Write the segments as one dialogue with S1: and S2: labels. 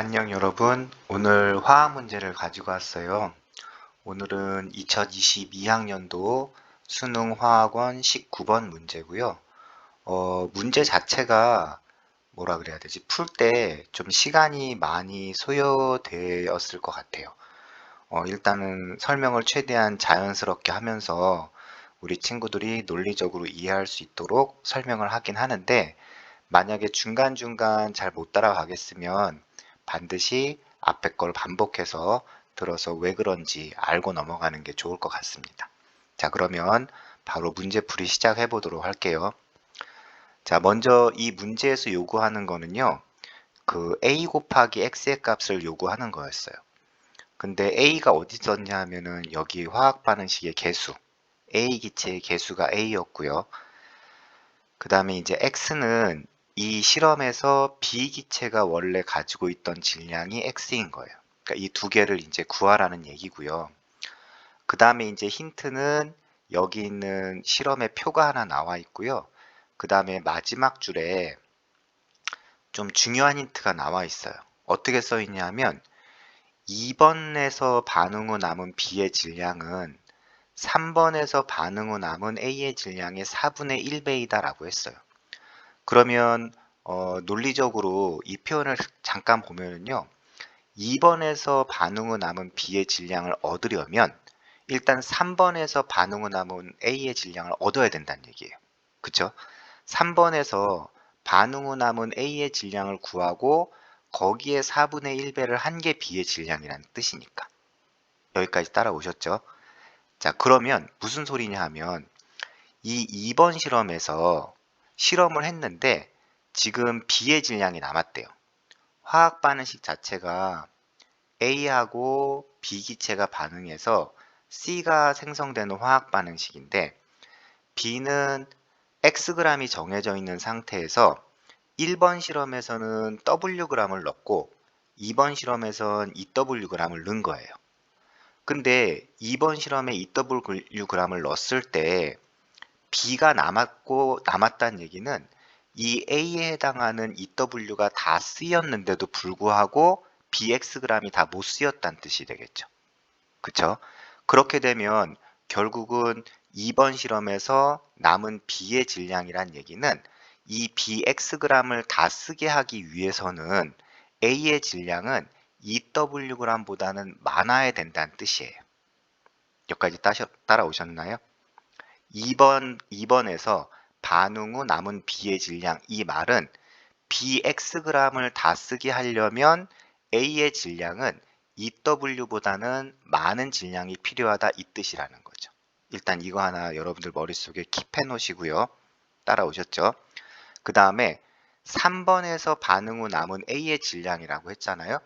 S1: 안녕 여러분. 오늘 화학 문제를 가지고 왔어요. 오늘은 2022학년도 수능 화학원 19번 문제고요. 어, 문제 자체가 뭐라 그래야 되지? 풀 때 좀 시간이 많이 소요되었을 것 같아요. 어, 일단은 설명을 최대한 자연스럽게 하면서 우리 친구들이 논리적으로 이해할 수 있도록 설명을 하긴 하는데 만약에 중간중간 잘 못 따라가겠으면 반드시 앞에 걸 반복해서 들어서 왜 그런지 알고 넘어가는 게 좋을 것 같습니다. 자, 그러면 바로 문제풀이 시작해 보도록 할게요. 자, 먼저 이 문제에서 요구하는 거는요. 그 a 곱하기 x의 값을 요구하는 거였어요. 근데 a가 어디 있었냐 하면은 여기 화학 반응식의 개수, a 기체의 개수가 a였고요. 그 다음에 이제 x는 이 실험에서 비기체가 원래 가지고 있던 질량이 x인 거예요. 그러니까 이 두 개를 이제 구하라는 얘기고요. 그 다음에 이제 힌트는 여기 있는 실험의 표가 하나 나와 있고요. 그 다음에 마지막 줄에 좀 중요한 힌트가 나와 있어요. 어떻게 써 있냐 하면 2번에서 반응 후 남은 B의 질량은 3번에서 반응 후 남은 A의 질량의 4분의 1배이다 라고 했어요. 그러면 어, 논리적으로 이 표현을 잠깐 보면은요. 2번에서 반응 후 남은 B의 질량을 얻으려면 일단 3번에서 반응 후 남은 A의 질량을 얻어야 된다는 얘기예요. 그쵸? 3번에서 반응 후 남은 A의 질량을 구하고 거기에 4분의 1배를 한 게 B의 질량이라는 뜻이니까. 여기까지 따라오셨죠? 자, 그러면 무슨 소리냐 하면 이 2번 실험에서 실험을 했는데 지금 B의 질량이 남았대요. 화학 반응식 자체가 A하고 B 기체가 반응해서 C가 생성되는 화학 반응식인데 B는 Xg이 정해져 있는 상태에서 1번 실험에서는 Wg을 넣고 2번 실험에서는 2Wg을 넣은 거예요. 근데 2번 실험에 2Wg을 넣었을 때 B가 남았고 남았다는 얘기는 이 A에 해당하는 EW가 다 쓰였는데도 불구하고 BXg이 다 못 쓰였다는 뜻이 되겠죠. 그쵸? 그렇게 되면 결국은 2번 실험에서 남은 B의 질량이란 얘기는 이 BXg을 다 쓰게 하기 위해서는 A의 질량은 EWg보다는 많아야 된다는 뜻이에요. 여기까지 따라오셨나요? 2번, 2번에서 반응 후 남은 B의 질량 이 말은 BXg을 다 쓰게 하려면 A의 질량은 EW보다는 많은 질량이 필요하다 이 뜻이라는 거죠. 일단 이거 하나 여러분들 머릿속에 킵해 놓으시고요. 따라오셨죠? 그 다음에 3번에서 반응 후 남은 A의 질량이라고 했잖아요.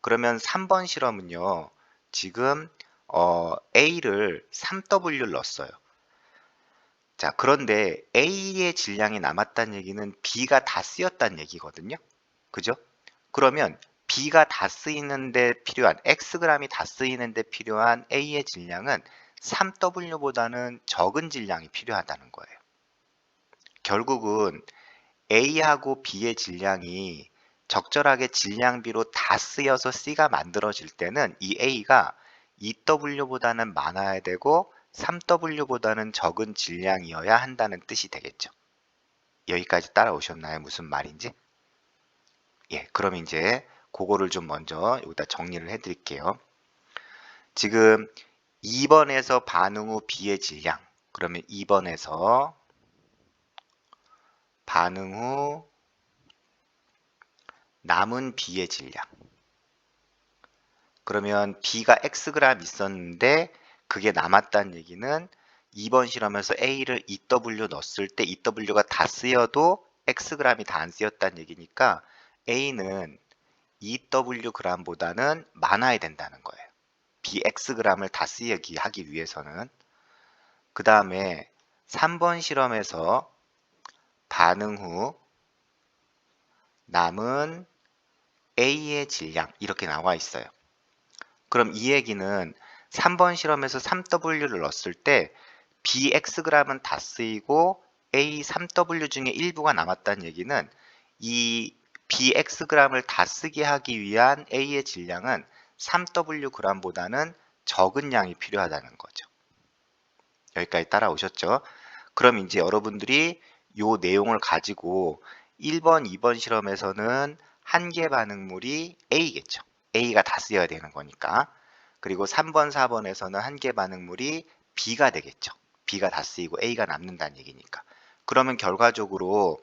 S1: 그러면 3번 실험은요. 지금 어, A를 3W를 넣었어요. 자, 그런데 A의 질량이 남았다는 얘기는 B가 다 쓰였다는 얘기거든요. 그죠? 그러면 B가 다 쓰이는데 필요한 Xg이 다 쓰이는데 필요한 A의 질량은 3W보다는 적은 질량이 필요하다는 거예요. 결국은 A하고 B의 질량이 적절하게 질량비로 다 쓰여서 C가 만들어질 때는 이 A가 EW보다는 많아야 되고 3W보다는 적은 질량이어야 한다는 뜻이 되겠죠. 여기까지 따라오셨나요? 무슨 말인지? 예, 그럼 이제 그거를 좀 먼저 여기다 정리를 해드릴게요. 지금 2번에서 반응 후 B의 질량 그러면 2번에서 반응 후 남은 B의 질량 그러면 B가 Xg 있었는데 그게 남았다는 얘기는 2번 실험에서 A를 EW 넣었을 때 EW가 다 쓰여도 Xg이 다 안 쓰였다는 얘기니까 A는 EWg보다는 많아야 된다는 거예요. BXg을 다 쓰기 하기 위해서는 그 다음에 3번 실험에서 반응 후 남은 A의 질량 이렇게 나와 있어요. 그럼 이 얘기는 3번 실험에서 3W를 넣었을 때 BXg은 다 쓰이고 A3W 중에 일부가 남았다는 얘기는 이 bxg을 다 쓰게 하기 위한 A의 질량은 3wg보다는 적은 양이 필요하다는 거죠. 여기까지 따라오셨죠? 그럼 이제 여러분들이 이 내용을 가지고 1번, 2번 실험에서는 한계 반응물이 A겠죠. A가 다 쓰여야 되는 거니까. 그리고 3번, 4번에서는 한계 반응물이 B가 되겠죠. B가 다 쓰이고 A가 남는다는 얘기니까. 그러면 결과적으로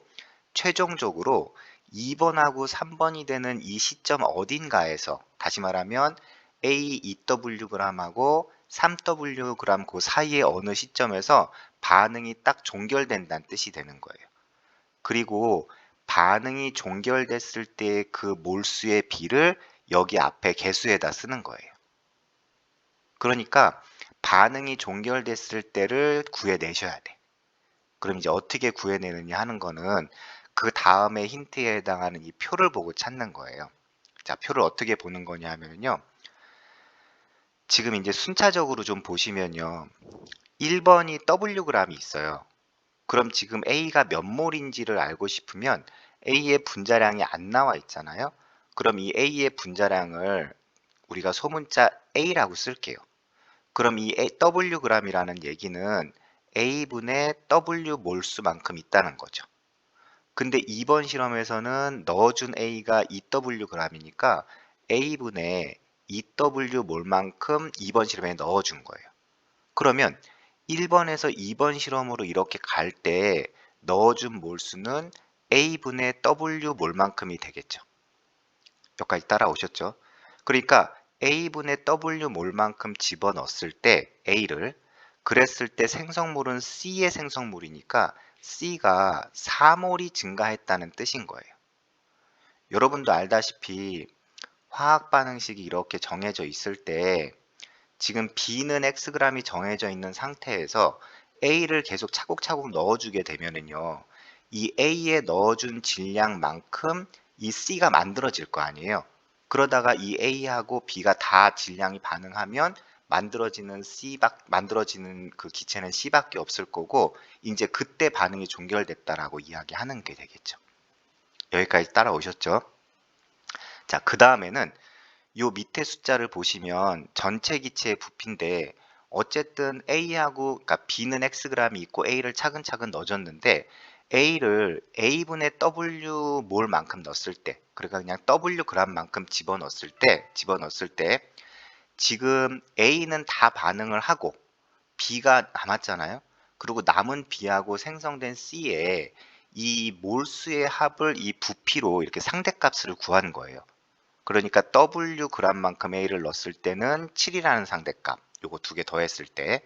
S1: 최종적으로 2번하고 3번이 되는 이 시점 어딘가에서 다시 말하면 A 2Wg하고 3Wg 그 사이의 어느 시점에서 반응이 딱 종결된다는 뜻이 되는 거예요. 그리고 반응이 종결됐을 때그 몰수의 비를 여기 앞에 개수에다 쓰는 거예요. 그러니까 반응이 종결됐을 때를 구해내셔야 돼. 그럼 이제 어떻게 구해내느냐 하는 거는 그 다음에 힌트에 해당하는 이 표를 보고 찾는 거예요. 자, 표를 어떻게 보는 거냐 하면요. 지금 이제 순차적으로 좀 보시면요. 1번이 Wg이 있어요. 그럼 지금 A가 몇 몰인지를 알고 싶으면 A의 분자량이 안 나와 있잖아요. 그럼 이 A의 분자량을 우리가 소문자 A라고 쓸게요. 그럼 이 Wg이라는 얘기는 A분의 W 몰수만큼 있다는 거죠. 근데 2번 실험에서는 넣어준 A가 2Wg이니까 A분의 2W 몰만큼 2번 실험에 넣어준 거예요. 그러면 1번에서 2번 실험으로 이렇게 갈 때 넣어준 몰수는 A분의 W 몰만큼이 되겠죠. 여기까지 따라오셨죠? 그러니까 A분의 W 몰만큼 집어넣었을 때 A를 그랬을 때 생성물은 C의 생성물이니까 C가 4몰이 증가했다는 뜻인 거예요. 여러분도 알다시피 화학 반응식이 이렇게 정해져 있을 때 지금 B는 Xg이 정해져 있는 상태에서 A를 계속 차곡차곡 넣어주게 되면은요. 이 A에 넣어준 질량만큼 이 C가 만들어질 거 아니에요. 그러다가 이 A하고 B가 다 질량이 반응하면 만들어지는 C밖 만들어지는 그 기체는 C밖에 없을 거고 이제 그때 반응이 종결됐다라고 이야기하는 게 되겠죠. 여기까지 따라오셨죠? 자, 그 다음에는 요 밑에 숫자를 보시면 전체 기체의 부피인데 어쨌든 A하고 그러니까 B는 Xg이 있고 A를 차근차근 넣어줬는데 A를 A분의 W 몰만큼 넣었을 때 그러니까 그냥 W g만큼 집어넣었을 때 집어넣었을 때 지금 A는 다 반응을 하고 B가 남았잖아요. 그리고 남은 B하고 생성된 C에 이 몰수의 합을 이 부피로 이렇게 상대값을 구하는 거예요. 그러니까 W g만큼 A를 넣었을 때는 7이라는 상대값 요거 두 개 더했을 때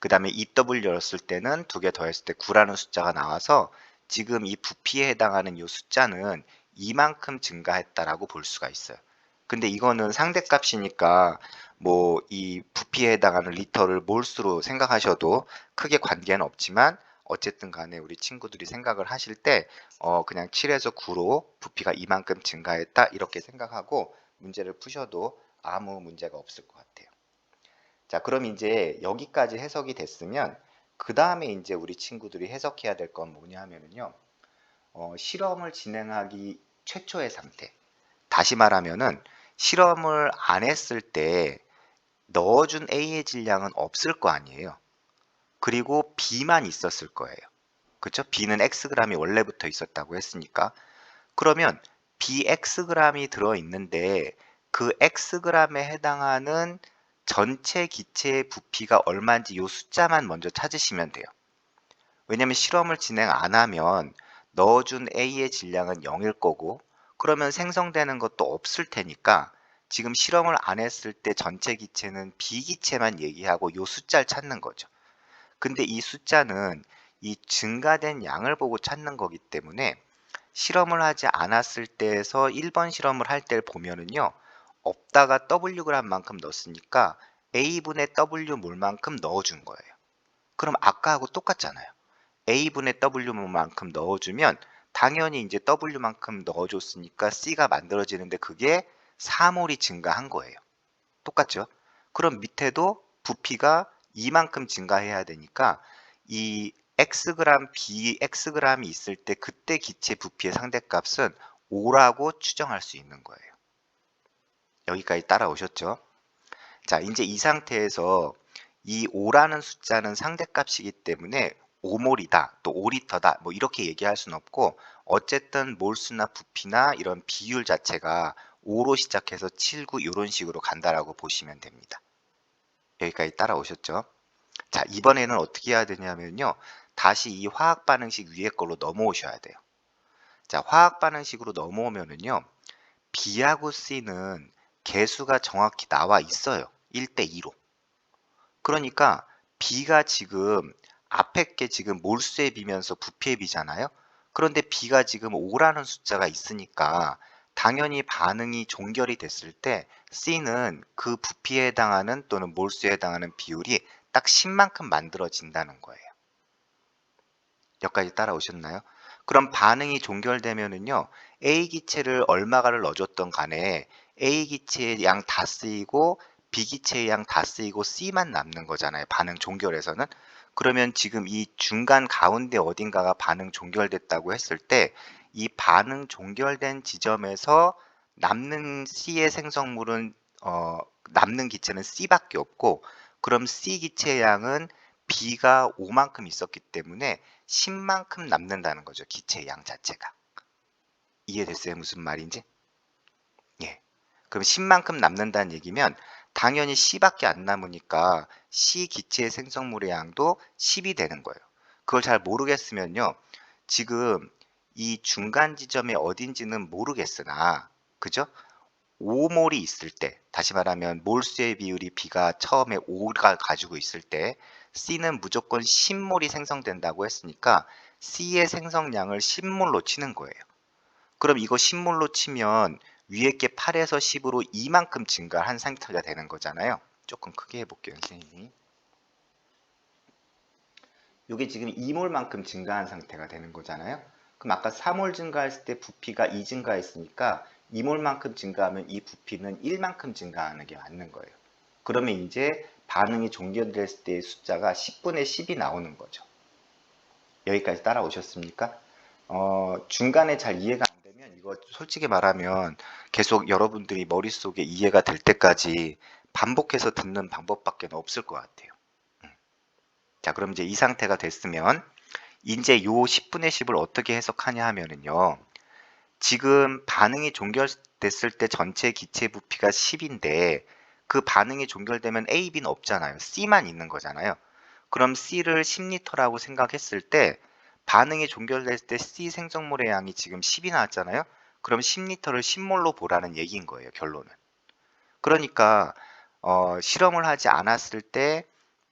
S1: 그 다음에 EW 넣었을 때는 두 개 더했을 때 9라는 숫자가 나와서 지금 이 부피에 해당하는 이 숫자는 이만큼 증가했다라고 볼 수가 있어요. 근데 이거는 상대값이니까 뭐 이 부피에 해당하는 리터를 몰수로 생각하셔도 크게 관계는 없지만 어쨌든 간에 우리 친구들이 생각을 하실 때 어, 그냥 7에서 9로 부피가 이만큼 증가했다 이렇게 생각하고 문제를 푸셔도 아무 문제가 없을 것 같아요. 자, 그럼 이제 여기까지 해석이 됐으면 그 다음에 이제 우리 친구들이 해석해야 될 건 뭐냐 하면은요. 어, 실험을 진행하기 최초의 상태. 다시 말하면은 실험을 안 했을 때 넣어준 A의 질량은 없을 거 아니에요. 그리고 B만 있었을 거예요. 그쵸? B는 Xg이 원래부터 있었다고 했으니까. 그러면 BXg이 들어있는데 그 Xg에 해당하는 전체 기체의 부피가 얼마인지 이 숫자만 먼저 찾으시면 돼요. 왜냐면 실험을 진행 안 하면 넣어준 A의 질량은 0일 거고 그러면 생성되는 것도 없을 테니까 지금 실험을 안 했을 때 전체 기체는 B기체만 얘기하고 이 숫자를 찾는 거죠. 근데 이 숫자는 이 증가된 양을 보고 찾는 거기 때문에 실험을 하지 않았을 때에서 1번 실험을 할 때를 보면은요. 없다가 Wg만큼 넣었으니까 A분의 W몰만큼 넣어준 거예요. 그럼 아까하고 똑같잖아요. A분의 W몰만큼 넣어주면 당연히 이제 W만큼 넣어줬으니까 C가 만들어지는데 그게 4몰이 증가한 거예요. 똑같죠? 그럼 밑에도 부피가 이만큼 증가해야 되니까 이 xg, bxg이 있을 때 그때 기체 부피의 상대값은 O라고 추정할 수 있는 거예요. 여기까지 따라오셨죠? 자, 이제 이 상태에서 이 5라는 숫자는 상대값이기 때문에 5몰이다, 또 5리터다, 뭐 이렇게 얘기할 수는 없고 어쨌든 몰수나 부피나 이런 비율 자체가 5로 시작해서 7, 9 이런 식으로 간다라고 보시면 됩니다. 여기까지 따라오셨죠? 자, 이번에는 어떻게 해야 되냐면요. 다시 이 화학 반응식 위에 걸로 넘어오셔야 돼요. 자, 화학 반응식으로 넘어오면은요. B하고 C는 개수가 정확히 나와 있어요. 1대 2로. 그러니까 B가 지금 앞에 게 지금 몰수에 비면서 부피에 비잖아요. 그런데 B가 지금 5라는 숫자가 있으니까 당연히 반응이 종결이 됐을 때 C는 그 부피에 해당하는 또는 몰수에 해당하는 비율이 딱 10만큼 만들어진다는 거예요. 여기까지 따라오셨나요? 그럼 반응이 종결되면은요. A 기체를 얼마가를 넣어줬던 간에 A 기체의 양 다 쓰이고 B 기체의 양 다 쓰이고 C만 남는 거잖아요. 반응 종결에서는. 그러면 지금 이 중간 가운데 어딘가가 반응 종결됐다고 했을 때 이 반응 종결된 지점에서 남는 C의 생성물은 어, 남는 기체는 C밖에 없고 그럼 C 기체의 양은 B가 5만큼 있었기 때문에 10만큼 남는다는 거죠. 기체의 양 자체가. 이해됐어요? 무슨 말인지? 예. 그럼 10만큼 남는다는 얘기면 당연히 C밖에 안 남으니까 C 기체의 생성물의 양도 10이 되는 거예요. 그걸 잘 모르겠으면요. 지금 이 중간 지점이 어딘지는 모르겠으나 그죠? 5몰이 있을 때 다시 말하면 몰수의 비율이 B가 처음에 5가 가지고 있을 때 C는 무조건 10몰이 생성된다고 했으니까 C의 생성량을 10몰로 치는 거예요. 그럼 이거 10몰로 치면 위에 게 8에서 10으로 이만큼 증가한 상태가 되는 거잖아요. 조금 크게 해볼게요, 선생님이. 이게 지금 2몰만큼 증가한 상태가 되는 거잖아요. 그럼 아까 3몰 증가했을 때 부피가 2 증가했으니까 2몰만큼 증가하면 이 부피는 1만큼 증가하는 게 맞는 거예요. 그러면 이제 반응이 종결됐을 때의 숫자가 10분의 10이 나오는 거죠. 여기까지 따라오셨습니까? 어, 중간에 잘 이해가 솔직히 말하면 계속 여러분들이 머릿속에 이해가 될 때까지 반복해서 듣는 방법밖에 없을 것 같아요. 음. 자, 그럼 이제 이 상태가 됐으면 이제 요 10분의 10을 어떻게 해석하냐 하면은요. 지금 반응이 종결됐을 때 전체 기체 부피가 10인데 그 반응이 종결되면 A, B는 없잖아요. C만 있는 거잖아요. 그럼 C를 10리터라고 생각했을 때 반응이 종결됐을 때 C 생성물의 양이 지금 10이 나왔잖아요. 그럼 10리터를 10몰로 보라는 얘기인 거예요. 결론은. 그러니까 어, 실험을 하지 않았을 때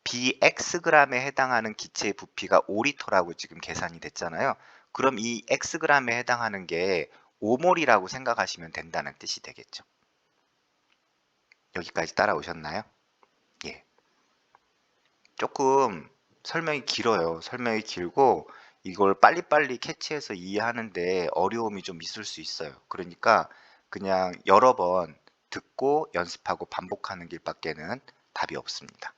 S1: BXg에 해당하는 기체의 부피가 5리터라고 지금 계산이 됐잖아요. 그럼 이 Xg에 해당하는 게 5몰이라고 생각하시면 된다는 뜻이 되겠죠. 여기까지 따라오셨나요? 예. 조금 설명이 길어요. 설명이 길고 이걸 빨리빨리 캐치해서 이해하는데 어려움이 좀 있을 수 있어요. 그러니까 그냥 여러 번 듣고 연습하고 반복하는 길밖에는 답이 없습니다.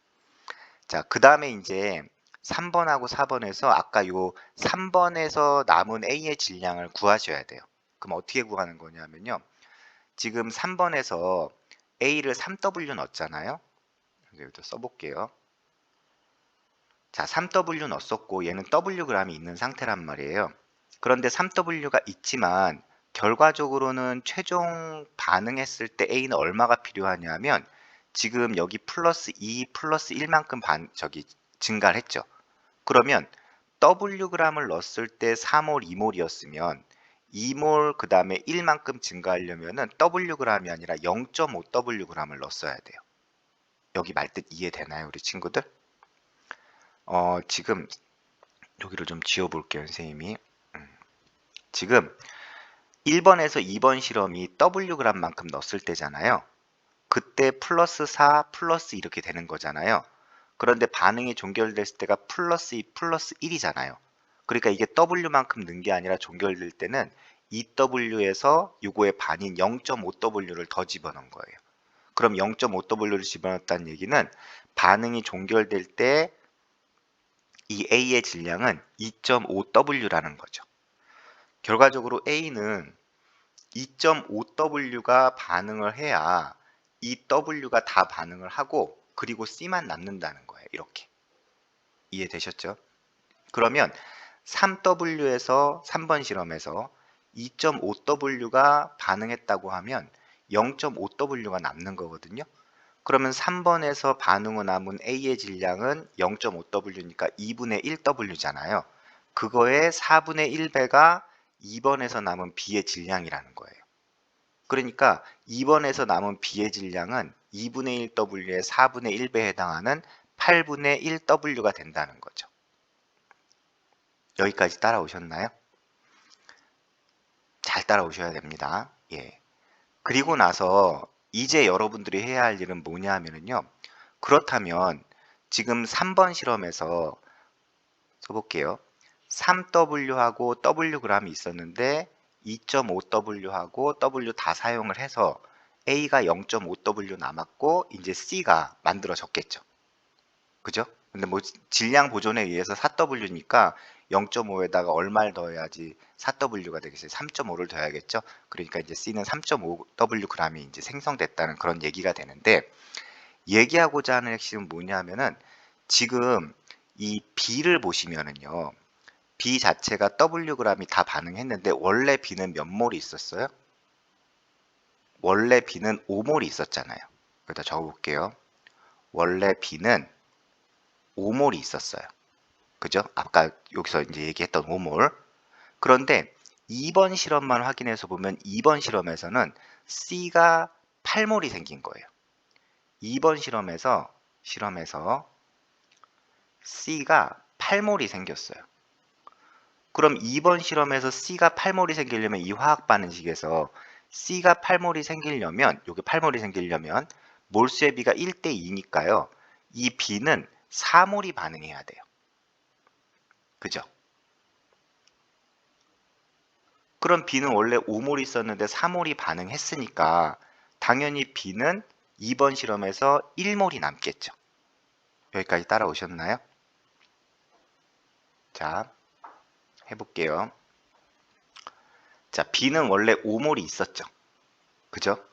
S1: 자, 그 다음에 이제 3번하고 4번에서 아까 요 3번에서 남은 A의 질량을 구하셔야 돼요. 그럼 어떻게 구하는 거냐면요. 지금 3번에서 A를 3W 넣었잖아요. 여기부터 써볼게요. 자, 3W 넣었었고 얘는 Wg이 있는 상태란 말이에요. 그런데 3W가 있지만 결과적으로는 최종 반응했을 때 A는 얼마가 필요하냐면 지금 여기 플러스 2 플러스 1만큼 반 저기 증가를 했죠. 그러면 Wg을 넣었을 때 3몰, 2몰이었으면 2몰 그 다음에 1만큼 증가하려면 은 Wg이 아니라 0.5Wg을 넣었어야 돼요. 여기 말뜻 이해되나요, 우리 친구들? 어, 지금 여기를 좀 지워볼게요, 선생님이. 음. 지금 1번에서 2번 실험이 Wg만큼 넣었을 때잖아요. 그때 플러스 4, 플러스 이렇게 되는 거잖아요. 그런데 반응이 종결됐을 때가 플러스 2, 플러스 1이잖아요. 그러니까 이게 W만큼 는 게 아니라 종결될 때는 2W에서 요거의 반인 0.5W를 더 집어넣은 거예요. 그럼 0.5W를 집어넣었다는 얘기는 반응이 종결될 때 이 A의 질량은 2.5W라는 거죠. 결과적으로 A는 2.5W가 반응을 해야 이 W가 다 반응을 하고 그리고 C만 남는다는 거예요. 이렇게. 이해되셨죠? 그러면 3W에서 3번 실험에서 2.5W가 반응했다고 하면 0.5W가 남는 거거든요. 그러면 3번에서 반응 후 남은 A의 질량은 0.5W니까 2분의 1W잖아요. 그거의 4분의 1배가 2번에서 남은 B의 질량이라는 거예요. 그러니까 2번에서 남은 B의 질량은 2분의 1W의 4분의 1배에 해당하는 8분의 1W가 된다는 거죠. 여기까지 따라오셨나요? 잘 따라오셔야 됩니다. 예. 그리고 나서 이제 여러분들이 해야 할 일은 뭐냐 하면요. 그렇다면 지금 3번 실험에서 써볼게요. 3W하고 Wg이 있었는데 2.5W하고 W 다 사용을 해서 A가 0.5W 남았고 이제 C가 만들어졌겠죠. 그죠? 근데 뭐 질량 보존에 의해서 4W니까 0.5에다가 얼마를 더해야지 4W가 되겠어요. 3.5를 더해야겠죠. 그러니까 이제 C는 3.5W g이 이제 생성됐다는 그런 얘기가 되는데 얘기하고자 하는 핵심은 뭐냐면은 지금 이 B를 보시면은요. B 자체가 Wg이 다 반응했는데 원래 B는 몇 몰이 있었어요? 원래 B는 5몰이 있었잖아요. 여기다 적어볼게요. 원래 B는 5몰이 있었어요. 그죠? 아까 여기서 이제 얘기했던 5몰. 그런데 2번 실험만 확인해서 보면 2번 실험에서는 C가 8몰이 생긴 거예요. 2번 실험에서 실험에서 C가 8몰이 생겼어요. 그럼 2번 실험에서 C가 8몰이 생기려면 이 화학 반응식에서 C가 8몰이 생기려면 여기 8몰이 생기려면 몰수의 비가 1대 2니까요. 이 B는 4몰이 반응해야 돼요. 그죠? 그럼 B는 원래 5몰이 있었는데 4몰이 반응했으니까 당연히 B는 2번 실험에서 1몰이 남겠죠. 여기까지 따라오셨나요? 자, 해볼게요. 자, B는 원래 5몰이 있었죠. 그죠?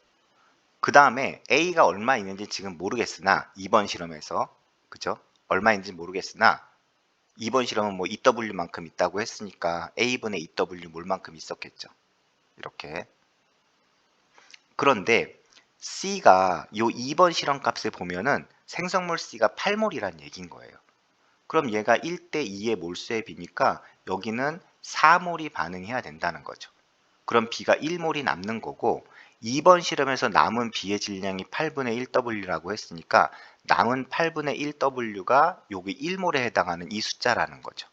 S1: 그 다음에 A가 얼마 있는지 지금 모르겠으나 2번 실험에서 그죠? 얼마 있는지 모르겠으나 2번 실험은 뭐 EW만큼 있다고 했으니까 A분의 EW 몰만큼 있었겠죠. 이렇게. 그런데 C가 요 2번 실험 값을 보면은 생성몰 C가 8몰이란 얘기인 거예요. 그럼 얘가 1대 2의 몰수의 비니까 여기는 4몰이 반응해야 된다는 거죠. 그럼 B가 1몰이 남는 거고 2번 실험에서 남은 B의 질량이 8분의 1W라고 했으니까 남은 8분의 1W가 여기 1몰에 해당하는 이 숫자라는 거죠.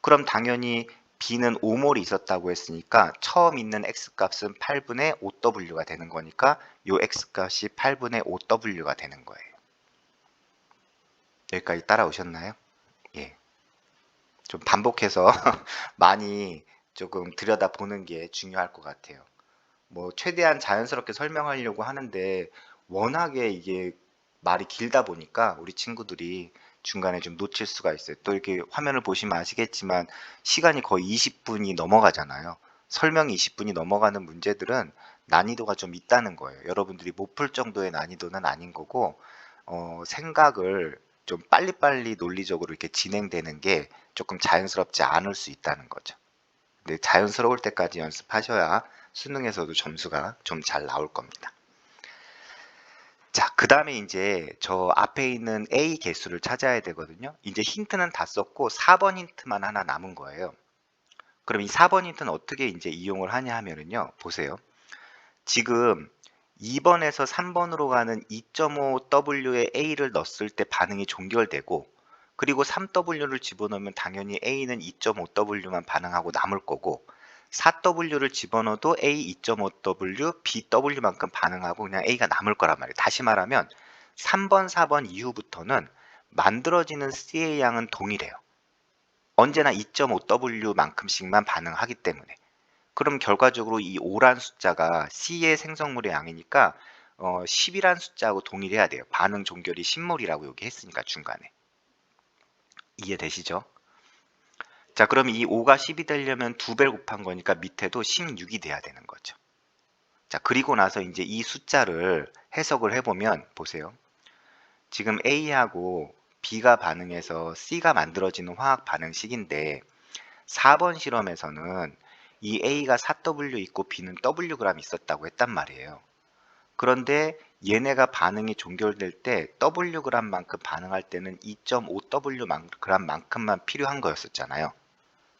S1: 그럼 당연히 B는 5몰이 있었다고 했으니까 처음 있는 X값은 8분의 5W가 되는 거니까 이 X값이 8분의 5W가 되는 거예요. 여기까지 따라오셨나요? 예. 좀 반복해서 많이 조금 들여다보는 게 중요할 것 같아요. 뭐 최대한 자연스럽게 설명하려고 하는데 워낙에 이게 말이 길다 보니까 우리 친구들이 중간에 좀 놓칠 수가 있어요. 또 이렇게 화면을 보시면 아시겠지만 시간이 거의 20분이 넘어가잖아요. 설명이 20분이 넘어가는 문제들은 난이도가 좀 있다는 거예요. 여러분들이 못 풀 정도의 난이도는 아닌 거고 어, 생각을 좀 빨리빨리 논리적으로 이렇게 진행되는 게 조금 자연스럽지 않을 수 있다는 거죠. 근데 자연스러울 때까지 연습하셔야 수능에서도 점수가 좀 잘 나올 겁니다. 자, 그 다음에 이제 저 앞에 있는 A 개수를 찾아야 되거든요. 이제 힌트는 다 썼고 4번 힌트만 하나 남은 거예요. 그럼 이 4번 힌트는 어떻게 이제 이용을 하냐 하면은요. 보세요. 지금 2번에서 3번으로 가는 2.5W의 A를 넣었을 때 반응이 종결되고 그리고 3W를 집어넣으면 당연히 A는 2.5W만 반응하고 남을 거고 4W를 집어넣어도 A 2.5W, BW만큼 반응하고 그냥 A가 남을 거란 말이에요. 다시 말하면 3번, 4번 이후부터는 만들어지는 C의 양은 동일해요. 언제나 2.5W만큼씩만 반응하기 때문에. 그럼 결과적으로 이 5란 숫자가 C의 생성물의 양이니까 어, 10이란 숫자하고 동일해야 돼요. 반응 종결이 10몰이라고 여기 했으니까 중간에. 이해되시죠? 자, 그럼 이 5가 10이 되려면 두 배를 곱한 거니까 밑에도 16이 돼야 되는 거죠. 자, 그리고 나서 이제 이 숫자를 해석을 해보면 보세요. 지금 A하고 B가 반응해서 C가 만들어지는 화학 반응식인데 4번 실험에서는 이 A가 4W 있고 B는 Wg 있었다고 했단 말이에요. 그런데 얘네가 반응이 종결될 때 Wg만큼 반응할 때는 2.5Wg만큼만 필요한 거였었잖아요.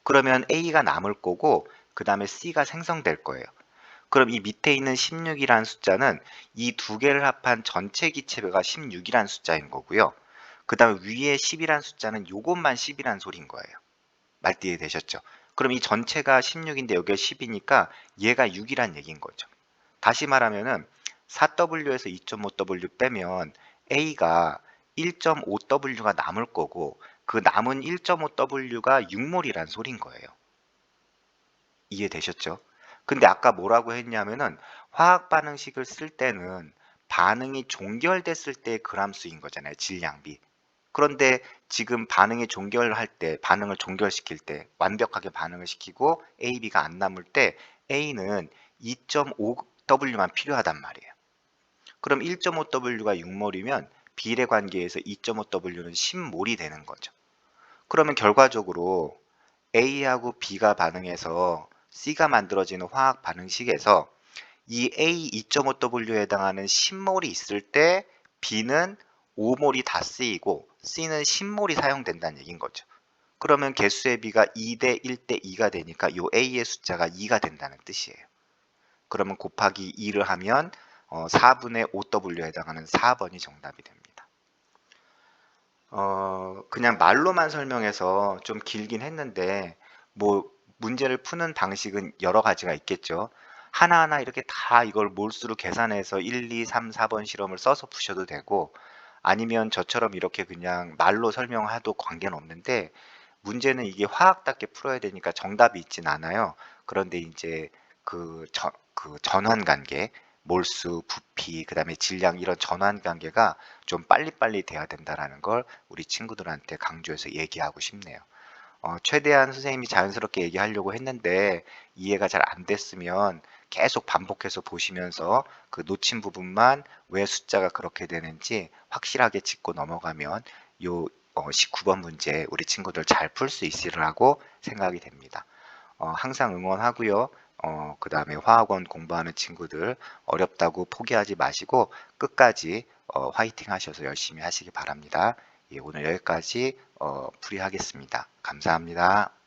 S1: 그러면 A가 남을 거고 그 다음에 C가 생성될 거예요. 그럼 이 밑에 있는 16이라는 숫자는 이 두 개를 합한 전체 기체가 16이라는 숫자인 거고요. 그 다음에 위에 10이라는 숫자는 요것만 10이라는 소리인 거예요. 말띠에 되셨죠? 그럼 이 전체가 16인데 여기가 10이니까 얘가 6이란 얘기인 거죠. 다시 말하면은 4W에서 2.5W 빼면 A가 1.5W가 남을 거고 그 남은 1.5W가 6몰이란 소린 거예요. 이해되셨죠? 근데 아까 뭐라고 했냐면은 화학 반응식을 쓸 때는 반응이 종결됐을 때 그람 수인 거잖아요. 질량비. 그런데 지금 반응이 종결할 때, 반응을 종결시킬 때, 완벽하게 반응을 시키고 A, B가 안 남을 때 A는 2.5W만 필요하단 말이에요. 그럼 1.5W가 6몰이면 비례 관계에서 2.5W는 10몰이 되는 거죠. 그러면 결과적으로 A하고 B가 반응해서 C가 만들어지는 화학 반응식에서 이 A 2.5W에 해당하는 10몰이 있을 때 B는 5몰이 다 쓰이고 C는 10몰이 사용된다는 얘기인 거죠. 그러면 개수의 비가 2대 1대 2가 되니까 이 A의 숫자가 2가 된다는 뜻이에요. 그러면 곱하기 2를 하면 어, 4분의 5W에 해당하는 4번이 정답이 됩니다. 어, 그냥 말로만 설명해서 좀 길긴 했는데 뭐 문제를 푸는 방식은 여러 가지가 있겠죠. 하나하나 이렇게 다 이걸 몰수로 계산해서 1, 2, 3, 4번 실험을 써서 푸셔도 되고 아니면 저처럼 이렇게 그냥 말로 설명해도 관계는 없는데 문제는 이게 화학답게 풀어야 되니까 정답이 있진 않아요. 그런데 이제 그, 저, 그 전환 관계, 몰수, 부피, 그 다음에 질량 이런 전환 관계가 좀 빨리빨리 돼야 된다라는 걸 우리 친구들한테 강조해서 얘기하고 싶네요. 어, 최대한 선생님이 자연스럽게 얘기하려고 했는데 이해가 잘 안 됐으면 계속 반복해서 보시면서 그 놓친 부분만 왜 숫자가 그렇게 되는지 확실하게 짚고 넘어가면 요 어, 19번 문제 우리 친구들 잘 풀 수 있으리라고 생각이 됩니다. 어, 항상 응원하고요. 어, 그 다음에 화학원 공부하는 친구들 어렵다고 포기하지 마시고 끝까지 어, 화이팅 하셔서 열심히 하시기 바랍니다. 예, 오늘 여기까지 어, 풀이하겠습니다. 감사합니다.